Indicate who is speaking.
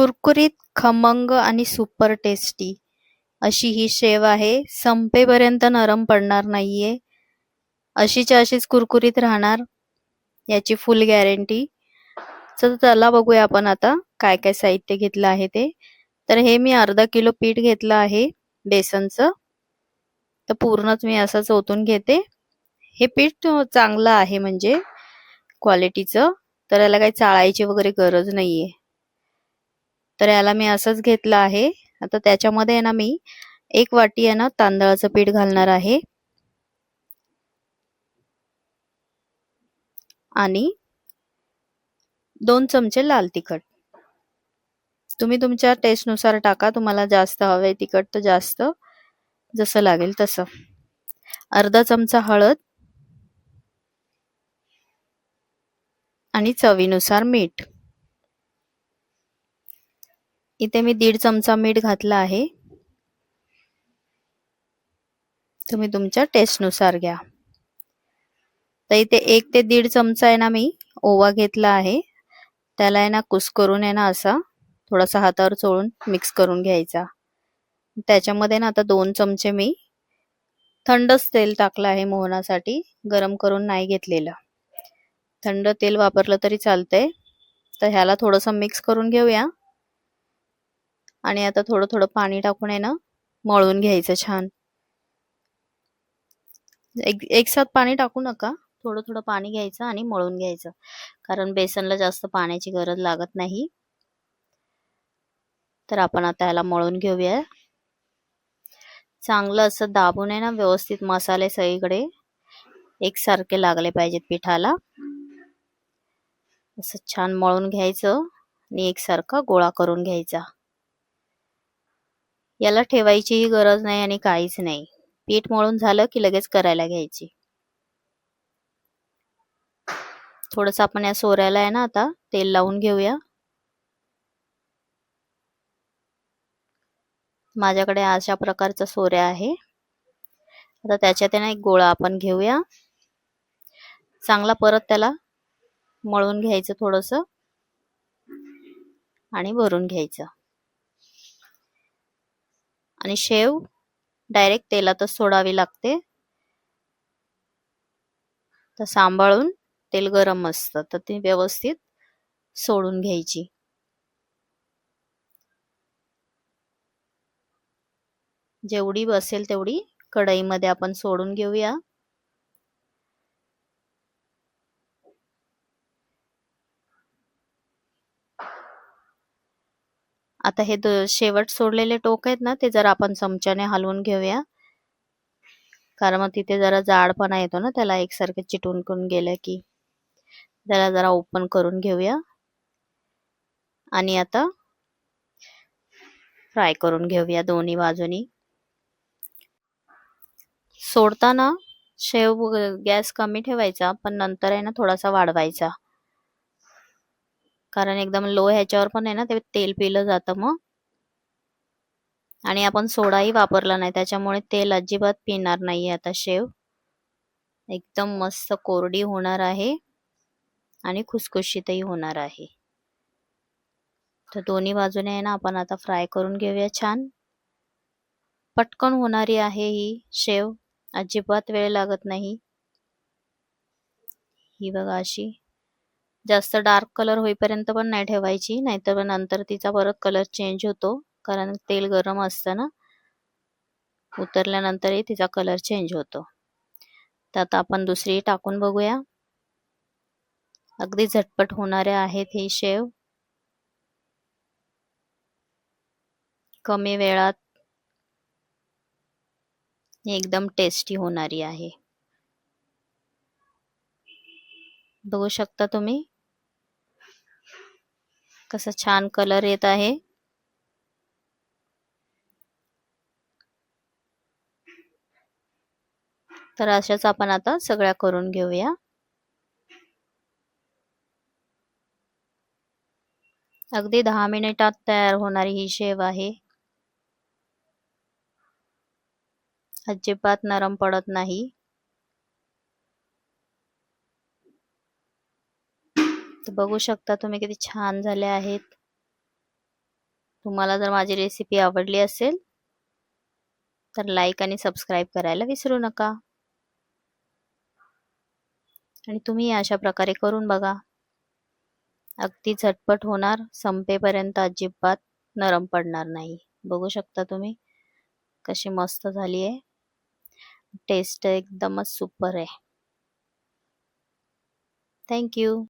Speaker 1: कुरकुरीत, खमंग आणि सुपर टेस्टी अशी ही शेव आहे. संपेपर्यंत नरम पडणार नाहीये. अशीच्या अशीच कुरकुरीत राहणार याची फुल गॅरंटी. तर चला बघूया आपण आता काय काय साहित्य घेतलं आहे ते. तर हे मी अर्धा किलो पीठ घेतलं आहे बेसनचं. तर पूर्णच मी असंच ओतून घेते. हे पीठ चांगलं आहे म्हणजे क्वालिटीचं. तर याला काही चाळायची वगैरे गरज नाहीये. तर याला मी असंच घेतलं आहे. आता त्याच्यामध्ये आहे ना मी एक वाटी आहे ना तांदळाचं पीठ घालणार आहे. आणि दोन चमचे लाल तिखट. तुम्ही तुमच्या टेस्टनुसार टाका. तुम्हाला जास्त हवे तिखट तर जास्त जसं लागेल तसं. अर्धा चमचा हळद आणि चवीनुसार मीठ. इथे मी दीड चमचा मीठ घातला आहे. तुम्ही तुमच्या टेस्टनुसार घ्या. तर इथे एक ते दीड चमचा आहे ना मी ओवा घेतला आहे. त्याला आहे ना कुस्करून आहे ना असा थोडासा हातावर चोळून मिक्स करून घ्यायचा. त्याच्यामध्ये ना आता दोन चमचे मी थंडच तेल टाकलं आहे मोहनासाठी. गरम करून नाही घेतलेलं. थंड तेल वापरलं तरी चालतंय. तर ह्याला थोडंसं मिक्स करून घेऊया. आणि आता थोडं थोडं पाणी टाकून आहे ना मळून घ्यायचं छान. एक एकसाथ पाणी टाकू नका. थोडं थोडं पाणी घ्यायचं आणि मळून घ्यायचं. कारण बेसनला जास्त पाण्याची गरज लागत नाही. तर आपण आता ह्याला मळून घेऊया. चांगलं असं दाबून आहे ना व्यवस्थित मसाले सगळीकडे एकसारखे लागले पाहिजेत पिठाला. असं छान मळून घ्यायचं आणि एकसारखा गोळा करून घ्यायचा. याला ठेवायचीही गरज नाही आणि काहीच नाही. पीठ मळून झालं की लगेच करायला घ्यायची. थोडस आपण या सोऱ्याला आहे ना आता तेल लावून घेऊया. माझ्याकडे अशा प्रकारचा सोऱ्या आहे. आता त्याच्यात आहे ना एक गोळा आपण घेऊया. चांगला परत त्याला मळून घ्यायचं थोडस आणि भरून घ्यायचं. आणि शेव डायरेक्ट तेलातच सोडावी लागते. तर सांभाळून तेल गरम असतं तर ती व्यवस्थित सोडून घ्यायची. जेवढी बसेल तेवढी कढईमध्ये आपण सोडून घेऊया. आता हे शेवट सोडलेले टोक आहेत ना ते जरा आपण चमच्याने हलवून घेऊया. कारण मग तिथे जरा जाडपणा येतो ना त्याला एकसारखे चिटून करून गेलं की. त्याला जरा ओपन करून घेऊया. आणि आता फ्राय करून घेऊया दोन्ही बाजूनी. सोडताना शेव गॅस कमी ठेवायचा पण नंतर आहे ना थोडासा वाढवायचा. कारण एकदम लो ह्याच्यावर पण आहे ना ते तेल पिलं जातं मग. आणि आपण सोडाही वापरला नाही त्याच्यामुळे तेल अजिबात पिणार नाही आता शेव. एकदम मस्त कोरडी होणार आहे. आणि खुसखुशीतही होणार आहे. तर दोन्ही बाजूने आहे ना आपण आता फ्राय करून घेऊया छान. पटकन होणारी आहे ही शेव. अजिबात वेळ लागत नाही. ही बघा अशी. जास्त डार्क कलर होईपर्यंत पण नाही ठेवायची नाहीतर नंतर तिचा परत कलर चेंज होतो. कारण तेल गरम असतं ना. उतरल्यानंतरही तिचा कलर चेंज होतो. तर आता आपण दुसरी टाकून बघूया. अगदी झटपट होणाऱ्या आहेत ही शेव. कमी वेळात एकदम टेस्टी होणारी आहे. बघू शकता तुम्ही. कसा छान कलर येत आहे. तर अशाच आपण आता सगळ्या करून घेऊया. अगदी दहा मिनिटात तयार होणारी ही शेव आहे. अजिबात नरम पडत नाही. तर बघू शकता तुम्ही किती छान झाले आहेत. तुम्हाला जर माझी रेसिपी आवडली असेल तर लाईक आणि सबस्क्राईब करायला विसरू नका. आणि तुम्ही अशा प्रकारे करून बघा. अगदी झटपट होणार संपेपर्यंत अजिबात नरम पडणार नाही. बघू शकता तुम्ही कशी मस्त झाली आहे. टेस्ट एकदमच सुपर आहे. थँक्यू